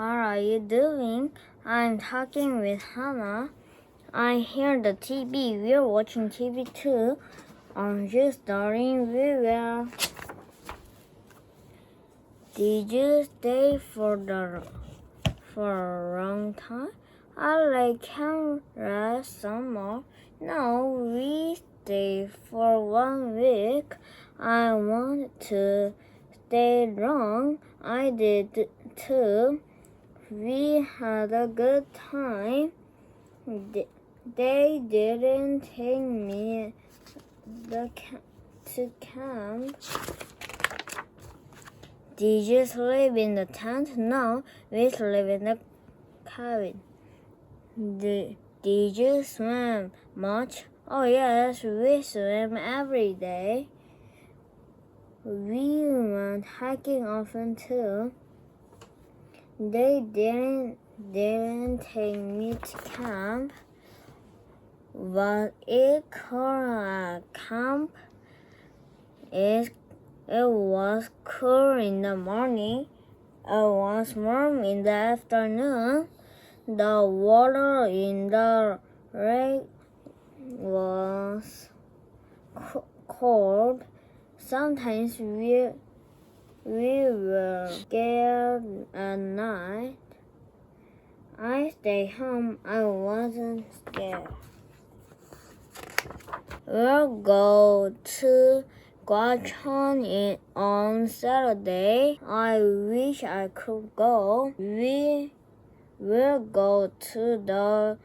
What are you doing? I'm talking with Hannah. I hear the TV. We're watching TV too. Aren't you starting very well? Did you stay for the for a long time? I like camera some more. No, we stay for one week. I want to stay long. I did too. We had a good time. They didn't take me the to camp. Did you sleep in the tent? No, we sleep in the cabin. Did, did you swim much? Oh yes, we swim every day. We went hiking often too. They didn't didn't take me to camp. Was it cold at camp? It, it was cool in the morning. It was warm in the afternoon. The water in the lake was cold. Sometimes we we were scared at night. I stayed home. I wasn't scared. We'll go to in, on Saturday. I wish I could go. We will go to the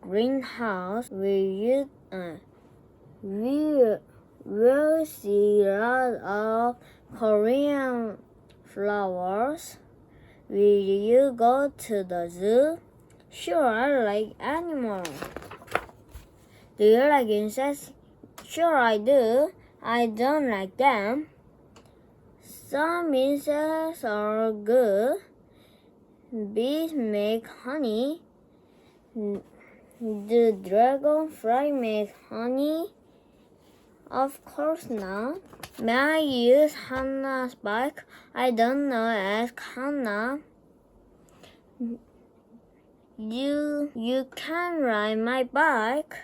greenhouse. We use, uh, we will see a lot of Korean flowers. Will you go to the zoo? Sure, I like animals. Do you like insects? Sure, I do. I don't like them. Some insects are good. Bees make honey. Do dragonfly make honey? Of course not. May I use Hannah's bike? I don't know. Ask Hannah. You you can ride my bike.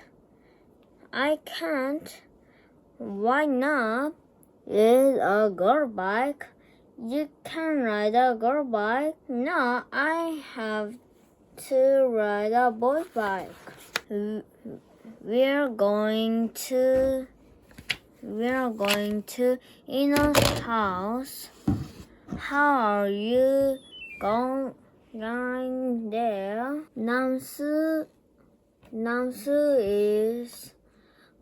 I can't. Why not? It's a girl bike. You can ride a girl bike. No, I have to ride a boy bike. We're going to we're going to Ino's house. How are you going there? Namsu is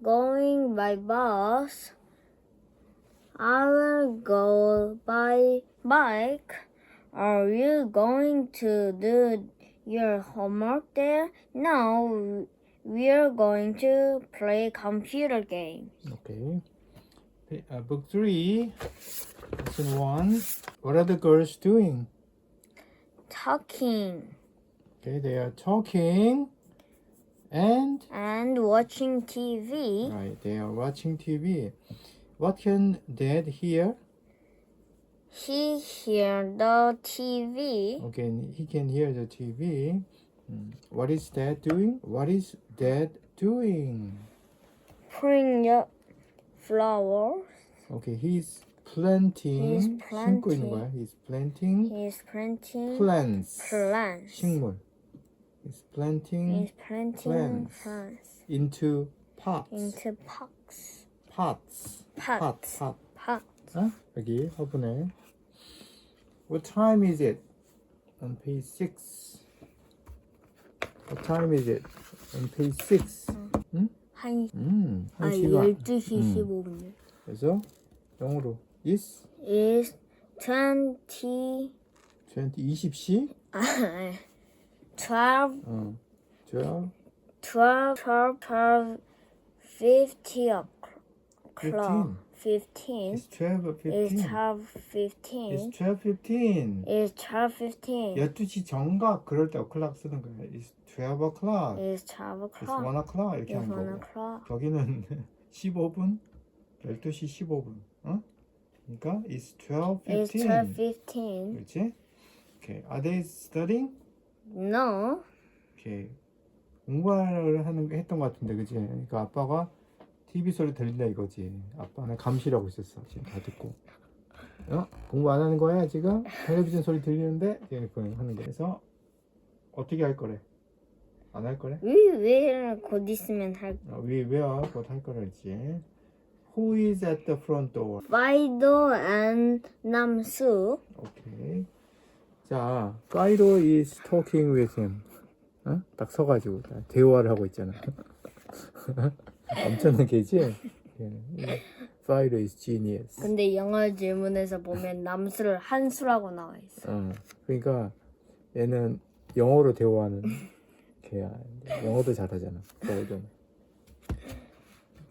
going by bus. I will go by bike. Are you going to do your homework there? No, we're going to play computer games. Okay. Uh, book three, lesson one. What are the girls doing? Talking Okay, they are talking, and and watching TV. right, they are watching TV. What can Dad hear? He hear the TV. Okay, he can hear the TV. Mm. What is Dad doing? What is Dad doing? Putting the flowers. Okay, he's planting. He's 심고 있는 planting. 거야. He's planting He's planting plants. plants. 식물. He's planting He's planting plants. plants into pots. into pots. pots. pot, Pots. pot. Pots. 어? 여기 화분에. What time is it? On page 6. What time is it? On page 6. 한, 음, 아, 한 시간. 12시 음. 15분. 그래서 영어로 is Is 20, 20, 20시? 아, 12, 어. 12, 12, 12, 12, 50 o'clock. 15. It's 12 or 15. It's 12, 15. It's 12, 15. It's 12, 15. 12시 정각 그럴 때 o'clock 쓰는 거야. It's 12 o'clock. It's 12 It's o'clock. 1 o'clock 이렇게 It's 하는 1 거고. o'clock. 저기는 15분? 12시 15분. 어? 그러니까 it's 12, It's 15. 12, 15. 그렇지? Okay. Are they studying? No. 오케이. 공부를 하는 했던 것 같은데, 그지? 그러니까 아빠가 TV 소리 들린다 이거지. 아빠는 감시라고 있었어. 지금 다 듣고. 어? 공부 안 하는 거야 지금? 텔레비전 소리 들리는데 그거 하는 게. 그래서 어떻게 할 거래? 안 할 거래? We will 곧 있으면 할 어, we will 곧할 거랬지. Who is at the front door? 파이도 and 남수. 오케이. 자, 파이로 is talking with him. 어? 딱 서가지고 딱 대화를 하고 있잖아. 엄청난 개지? 예. 파이로 is genius. 근데 영어 질문에서 보면 남수를 한수라고 나와 있어. 어, 그러니까 얘는 영어로 대화하는 개야. 영어도 잘하잖아. 거든.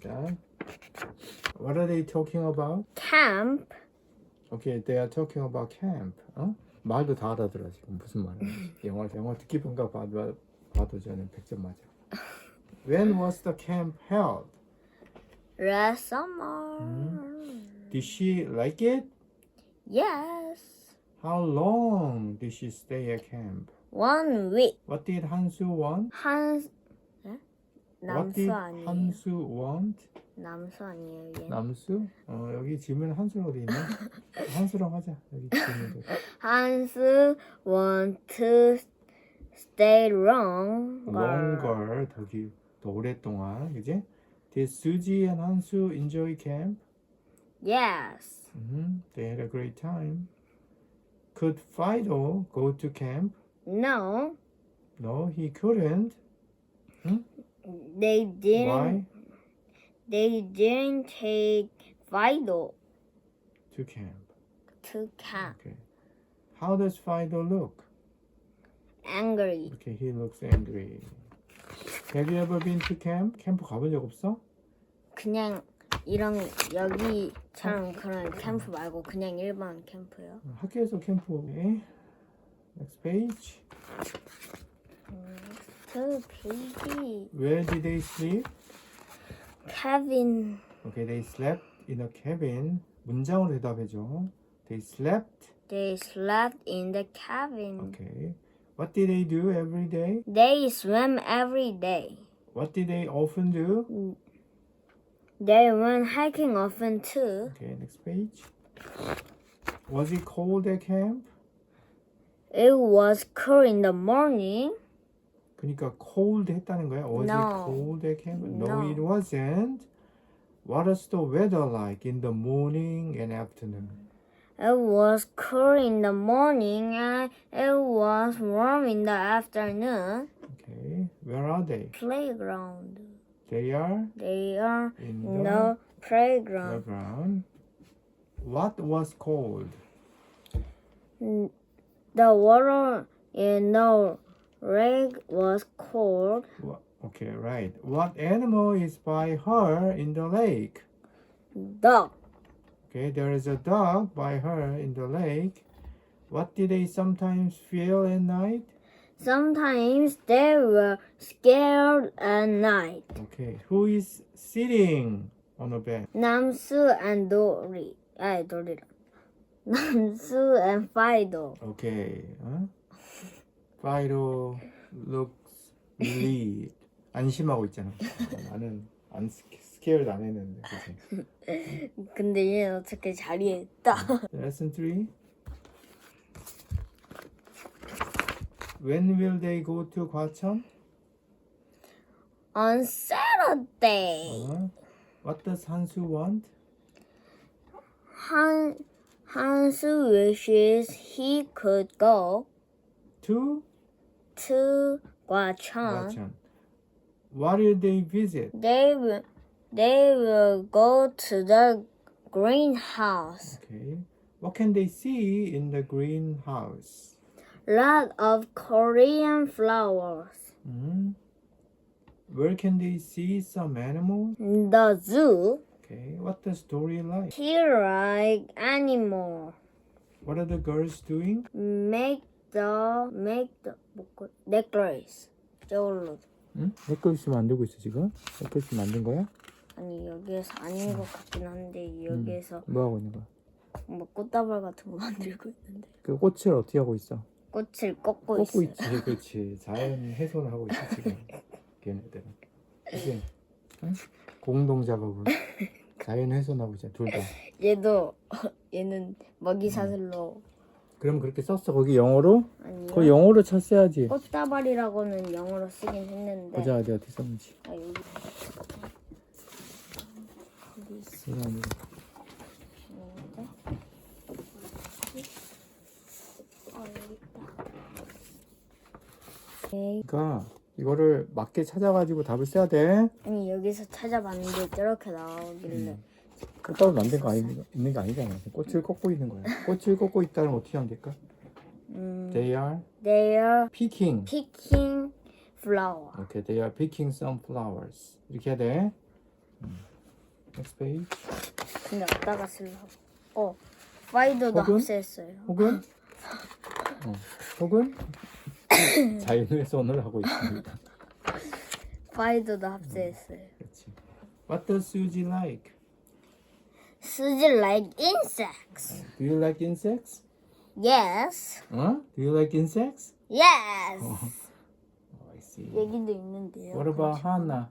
자, what are they talking about? Camp. Okay, they are talking about camp. 어? 말도 다 알아들어 지금 무슨 말이야? 영어 영어 듣기 평가 봐도 봐도 저는 100점 맞아. When was the camp held? Last summer. Did she like it? Yes. How long did she stay at camp? One week. What did Hansu want? 한 에? What did 남수 아니에요? 한수 want? 남수 아니에요, 얘. 남수? 어 여기 질문 한수가 어디 있나? 한수랑 하자 여기 질문. 한수 want to stay long. Longer 더, 기, 더 오랫동안 그지? Did Suji and 한수 enjoy camp? Yes. hmm They had a great time. Could Fido go to camp? No, No, he couldn't. they didn't. Why? They didn't take Fido To camp. to camp. Okay. How does Fido look? Angry. Okay, he looks angry. Have you ever been to camp? 캠프 가본 적 없어? 그냥 이런 여기처럼 그런 캠프 말고 그냥 일반 캠프요. 학교에서 캠프. Okay. Next page. 그 베이비 Where did they sleep? 케빈 Okay, they slept in a cabin. 문장으로 대답해줘. They slept. they slept in the cabin. Okay. What did they do every day? They swim every day. What did they often do? They went hiking often too. Okay, next page. Was it cold at camp? It was cool in the morning. 그러니까 cold 했다는 거야. Was No. it cold at camp? No, No. it wasn't. What was the weather like in the morning and afternoon? It was cool in the morning and it was warm in the afternoon. Okay, where are they? Playground. They are They are in in the the playground. playground. What was cold? The water in the lake was cold. Okay, right. What animal is by her in the lake? Dog. Okay, there is a dog by her in the lake. What did they sometimes feel at night? Sometimes they were scared at night. Okay, who is sitting on a bed? Namsu and Dory. 아, 도리라. Namsu and Fido. Okay, huh? Fido looks relieved. 안심하고 있잖아. 어, 나는 안 스케- Scared 안 했는데, 그치? 근데 얘는 어떻게 자리에 있다. Lesson 3. When will they go to 과천? On Saturday, Uh, what does Hansu want? Han Hansu wishes he could go To to Guachon. 과천. What will they visit? They will they will go to the greenhouse. Okay. What can they see in the greenhouse? Lot of Korean flowers. Mhm. Where can they see some animals? The zoo. Okay. What the story like? He like animal. What are the girls doing? Make the make the 뭐그 necklace. 저걸로 응? 넥글스 만들고 있어 지금? 넥글스 만든 거야? 아니 여기에서 아닌 것 같긴 한데 여기에서 뭐 하고 있는 거야? 뭐 꽃다발 같은 거 만들고 있는데 그 꽃을 어떻게 하고 있어? 꽃을 꺾고, 꽂고 있어요. 있지, 그렇지. 자연 훼손을 하고 있지 지금 걔네들은. 이게 응? 공동 작업을 자연 훼손하고 있잖아 둘 다. 얘도 얘는 먹이 사슬로 그럼 그렇게 썼어 거기 영어로? 아니요. 그거 영어로 쳤어야지. 꽃다발이라고는 영어로 쓰긴 했는데. 보자 어디 어디 썼는지. 아, 여기. 있어? 이거 아니고. 오케이. 그러니까 이거를 맞게 찾아가지고 답을 써야 돼. 아니 여기서 찾아봤는데 저렇게 나오길래 음. 꽃다발 만든 거 아니, 있는 게 아니잖아. 꽃을 꽂고 있는 거야. 꽃을 꽂고 있다는 어떻게 하면 될까? 음, They are they are picking. picking flower. 오케이, they are picking some flowers. 이렇게 해야 돼. 음. Next page. 근데 아빠가 쓰려고. 어, 파이더도 혹은? 합세했어요. 혹은 어, 혹은 자연훼손을 하고 있습니다. 파이더도 합세했어요. 그렇지. What does Suzy like? 쓰지 like insects. Do you like insects? Yes. 어? Do you like insects? Yes. Oh, I see. 얘기도 있는데요. What about Hannah?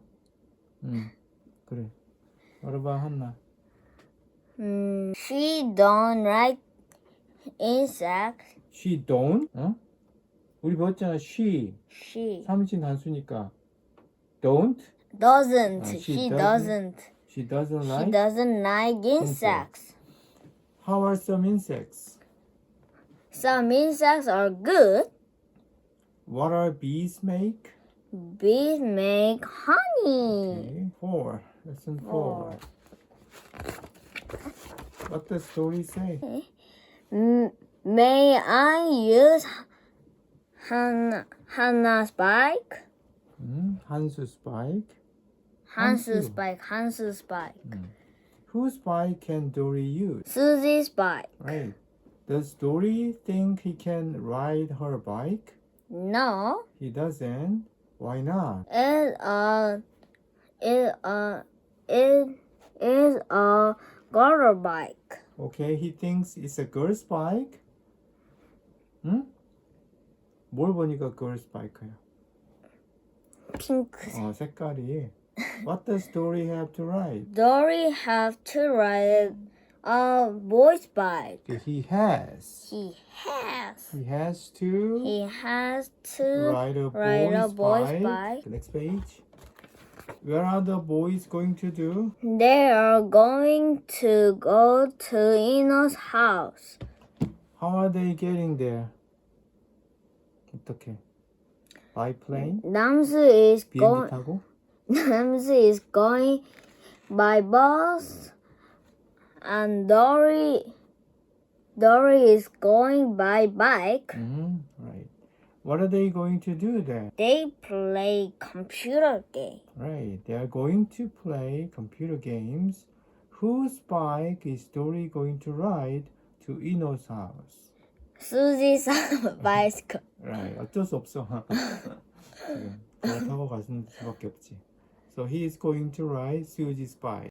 음, 그래. What about Hannah? 음, she don't like insects. She don't? 어? 우리 배웠잖아. She. She 삼신 단수니까. Don't? doesn't. 아, she she doesn't doesn't. She doesn't She like? doesn't like insects. How are some insects? Some insects are good. What are bees make? Bees make honey. Okay, four. Listen oh. forward. What does story say? May I use Han- Hannah's bike? Hmm? Hansu's bike? Hannah's bike, Hannah's bike. Hmm. Whose bike can Dory use? Susie's bike. Right. Does Dory think he can ride her bike? No, He doesn't. Why not? it uh, it uh, it is a girl bike. Okay, he thinks it's a girl's bike. 응? 뭘 보니까 girl's bike야? Pink. 어, 색깔이. What does Dory have to ride? Dory have to ride a boy's bike. He has. He has. He has to He has to ride a ride a boy's, boy's bike. bike. The next page. Where are the boys going to do? They are going to go to Ino's house. How are they getting there? 어떻게? By plane? Namsu is 비행기 going. 타고? Namsu is going by bus, and Dory. Dory is going by bike. 음, right. What are they going to do there? They play computer game. Right. They are going to play computer games. Whose bike is Dory going to ride to Ino's house? Susie's bicycle. Right. 어쩔 수 없어. 지금 그거 타고 가는 수밖에 없지. So he is going to ride Susie's bike.